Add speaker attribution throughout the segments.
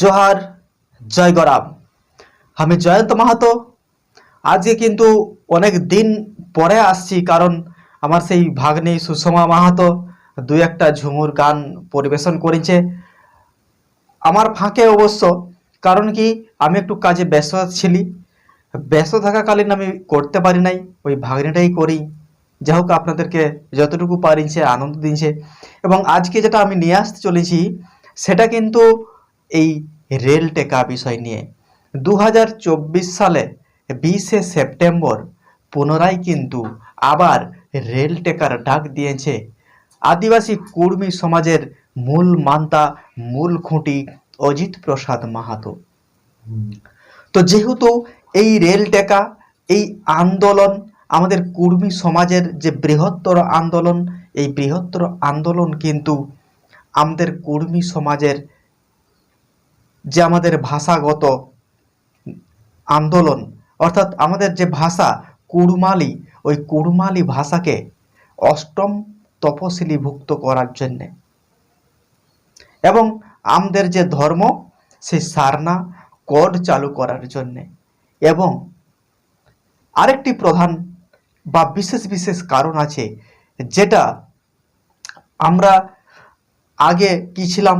Speaker 1: জোহার জয় গরাম আমি জয়ন্ত মাহাতো। আজকে কিন্তু অনেক দিন পরে আসছি কারণ আমার সেই ভাগ্নি সুষমা মাহাতো দুই একটা ঝুমুর গান পরিবেশন করেছে। আমার ফাঁকে অবশ্য, কারণ কি আমি একটু কাজে ব্যস্ত ছিলি। ব্যস্ত থাকাকালীন আমি করতে পারি নাই, ওই ভাগ্নিটাই করি। যাই হোক, আপনাদেরকে যতটুকু পারিছে আনন্দ দিচ্ছে এবং আজকে যেটা আমি নিয়ে আসতে চলেছি, সেটা কিন্তু এই রেল টেকা বিষয় নিয়ে। দু হাজার চব্বিশ সালে বিশে সেপ্টেম্বর পুনরায় কিন্তু আবার রেল টেকার ডাক দিয়েছে। আদিবাসী কুর্মী সমাজের মূল মান্তা, মূল খুঁটি অজিত প্রসাদ মাহাতো। তো যেহেতু এই রেল টেকা, এই আন্দোলন, আমাদের কুর্মী সমাজের যে বৃহত্তর আন্দোলন, এই বৃহত্তর আন্দোলন কিন্তু আমাদের কুর্মী সমাজের যে আমাদের ভাষাগত আন্দোলন, অর্থাৎ আমাদের যে ভাষা কুড়মালি, ওই কুড়মালি ভাষাকে অষ্টম তপশিলিভুক্ত করার জন্যে। এবং আমাদের যে ধর্ম, সেই সারনা, কোড চালু করার জন্যে। এবং আরেকটি প্রধান বা বিশেষ বিশেষ কারণ আছে, যেটা আমরা আগে কি ছিলাম,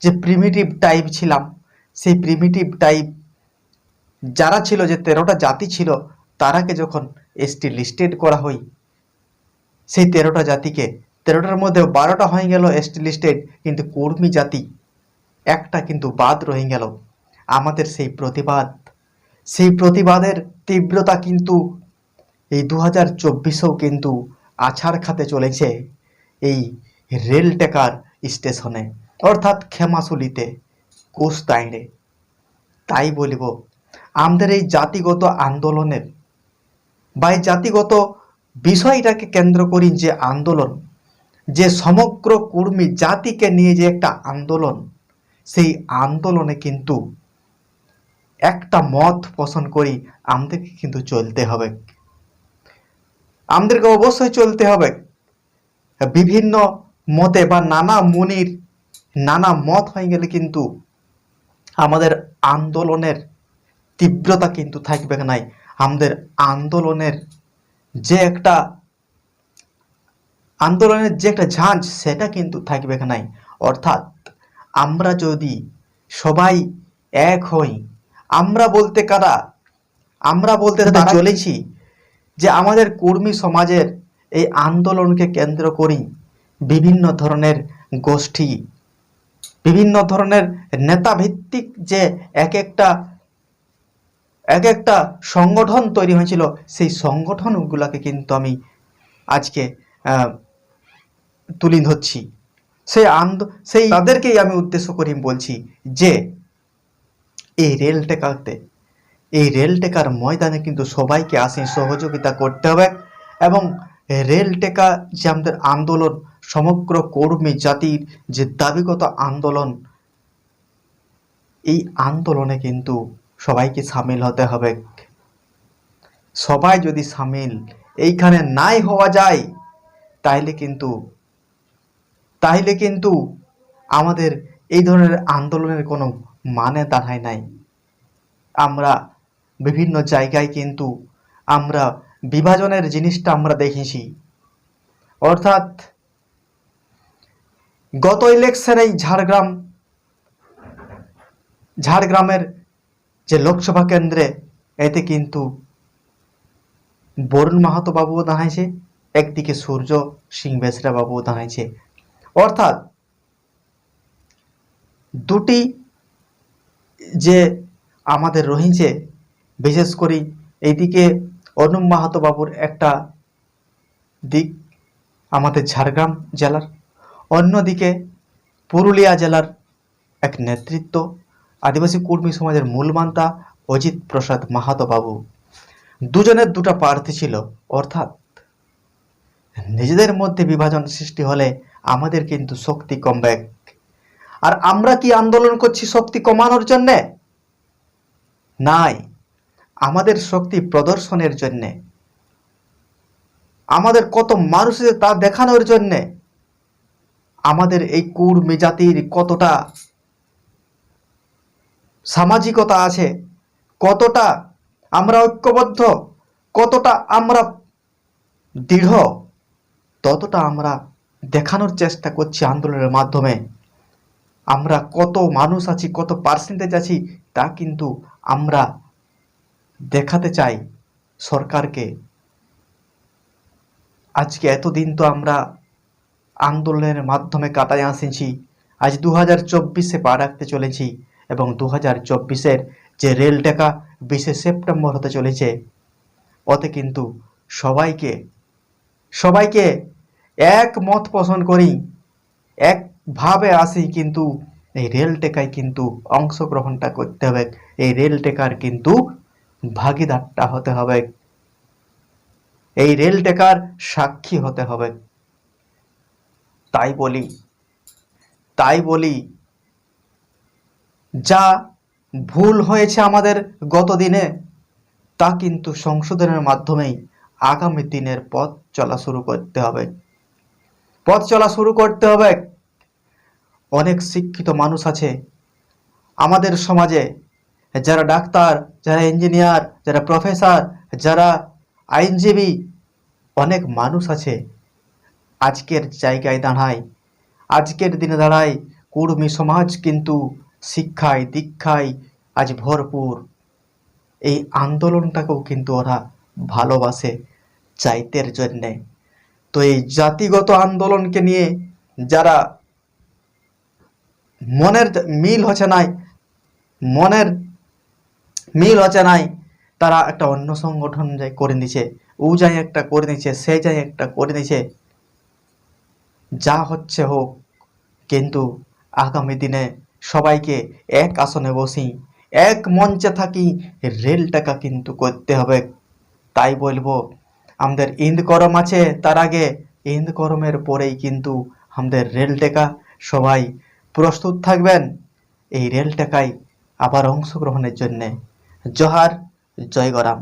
Speaker 1: যে প্রিমিটিভ টাইপ ছিলাম। সেই প্রিমিটিভ টাইপ যারা ছিল, যে তেরোটা জাতি ছিল, তারাকে যখন এসটি লিস্টেড করা হয়, সেই তেরোটা জাতিকে, তেরোটার মধ্যে বারোটা হয়ে গেল এসটি লিস্টেড কিন্তু কর্মী জাতি, একটা কিন্তু বাদ রয়ে গেল। আমাদের সেই প্রতিবাদ, সেই প্রতিবাদের তীব্রতা কিন্তু এই দু হাজার চব্বিশেও কিন্তু আছাড় খাতে চলেছে এই রেল টেকার স্টেশনে, অর্থাৎ কোস্তাইনে। তাই বলিব, আমাদের এই জাতিগত আন্দোলনের বা এই জাতিগত বিষয়টাকে কেন্দ্র করি যে আন্দোলন, যে সমগ্র কর্মী জাতিকে নিয়ে যে একটা আন্দোলন, সেই আন্দোলনে কিন্তু একটা মত পোষণ করি আমাদেরকে কিন্তু চলতে হবে। আমাদেরকে অবশ্যই চলতে হবে। বিভিন্ন মতে বা নানা মুনির নানা মত হয়ে গেলে কিন্তু আমাদের আন্দোলনের তীব্রতা কিন্তু থাকবে নাই। আমাদের আন্দোলনের যে একটা আন্দোলনের যে একটা ঝাঁঝ সেটা কিন্তু থাকবে নাই। অর্থাৎ আমরা যদি সবাই এক হই আমরা বলতে কারা? আমরা বলতে তারা চলেছি। যে আমাদের কর্মী সমাজের এই আন্দোলনকে কেন্দ্র করি বিভিন্ন ধরনের গোষ্ঠী বিভিন্ন ধরনের নেতা ভিত্তিক যে এক একটা এক একটা সংগঠন তৈরি হয়েছিল, সেই সংগঠনগুলোকে কিন্তু আমি আজকে তুলে ধরছি। সেই আন্দ, সেই তাদেরকেই আমি উদ্দেশ্য করি বলছি যে, এই রেল টেকাতে, এই রেল টেকার ময়দানে কিন্তু সবাইকে আসি সহযোগিতা করতে হবে এবং রেল টেকা যে আমাদের আন্দোলন সমগ্র কর্মী জাতির যে দাবিগত আন্দোলন, এই আন্দোলনে কিন্তু সবাইকে সামিল হতে হবে। সবাই যদি সামিল এইখানে নাই হওয়া যায়, তাইলে কিন্তু তাইলে কিন্তু আমাদের এই ধরনের আন্দোলনের কোনো মানে দাঁড়ায় নাই। আমরা বিভিন্ন জায়গায় কিন্তু আমরা বিভাজনের জিনিসটা আমরা দেখেছি। অর্থাৎ গত ইলেকশনেই ঝাড়গ্রাম, ঝাড়গ্রামের যে লোকসভা কেন্দ্রে, এতে কিন্তু বরুণ মাহাতো বাবুও দাঁড়াইছে, একদিকে সূর্য সিং বেসরা বাবুও দাঁড়াইছে। অর্থাৎ দুটি যে আমাদের রহিছে, বিশেষ করে এইদিকে অনুপ মাহাতো বাবুর একটা দিক আমাদের ঝাড়গ্রাম জেলার। অন্যদিকে পুরুলিয়া জেলার এক নেতৃত্ব আদিবাসী কর্মী সমাজের মূলমান্তা অজিত প্রসাদ মাহাতো বাবু। দুজনের দুটো প্রার্থী ছিল, অর্থাৎ নিজেদের মধ্যে বিভাজন সৃষ্টি হলে আমাদের কিন্তু শক্তি কমবে। আর আমরা কি আন্দোলন করছি শক্তি কমানোর জন্যে? নাই, আমাদের শক্তি প্রদর্শনের জন্যে। আমাদের কত মানুষ তা দেখানোর জন্যে। আমাদের এই কুর্মী জাতির কতটা সামাজিকতা আছে, কতটা আমরা ঐক্যবদ্ধ, কতটা আমরা দৃঢ়, ততটা আমরা দেখানোর চেষ্টা করছি আন্দোলনের মাধ্যমে। আমরা কত মানুষ আছি, কত পার্সেন্টেজ আছি, তা কিন্তু আমরা দেখাতে চাই সরকারকে। আজকে এতদিন তো আমরা আন্দোলনের মাধ্যমে কাটায় আসেছি আজ দু হাজার চব্বিশে পা রাখতে চলেছি এবং দু হাজার চব্বিশের যে রেল টেকা বিশে সেপ্টেম্বর হতে চলেছে, ওতে কিন্তু সবাইকে সবাইকে এক মত পোষণ করি, একভাবে আসি কিন্তু এই রেল টেকায় কিন্তু অংশগ্রহণটা করতে হবে, এই রেল টেকার কিন্তু ভাগিদারটা হতে হবে, এই রেল টেকার সাক্ষী হতে হবে। তাই বলি তাই বলি, যা ভুল হয়েছে আমাদের গত দিনে তা কিন্তু সংশোধনের মাধ্যমেই আগামী দিনের পথ চলা শুরু করতে হবে। পথ চলা শুরু করতে হবে। অনেক শিক্ষিত মানুষ আছে। আমাদের সমাজে যারা ডাক্তার, যারা ইঞ্জিনিয়ার, যারা প্রফেসর, যারা আইনজীবী, অনেক মানুষ আছে। আজকের জায়গায় দাঁড়ায়। আজকের দিনে দাঁড়ায় কুর্মী সমাজ কিন্তু শিক্ষায়, দীক্ষায় আজ ভরপুর। এই আন্দোলনটাকেও কিন্তু ওরা ভালোবাসে চাইতের জন্যে। তো এই জাতিগত আন্দোলনকে নিয়ে যারা মনের মিল হচ্ছে নাই, মনের মিল হচ্ছে নাই, তারা একটা অন্য সংগঠন যাই করে নিছে, ও যাই একটা করে নিচ্ছে সে যাই একটা করে নিছে যা হচ্ছে হোক, কিন্তু আগামী দিনে সবাইকে এক আসনে বসি, এক মঞ্চে থাকি রেল টাকা কিন্তু করতে হবে। তাই বলব, আমাদের ইন্দ করম আছে, তার আগে ইন্দ করমের পরেই কিন্তু আমাদের রেল টেকা সবাই প্রস্তুত থাকবেন এই রেল টেকায় আবার অংশগ্রহণের জন্যে। জোহার, জয় গরাম।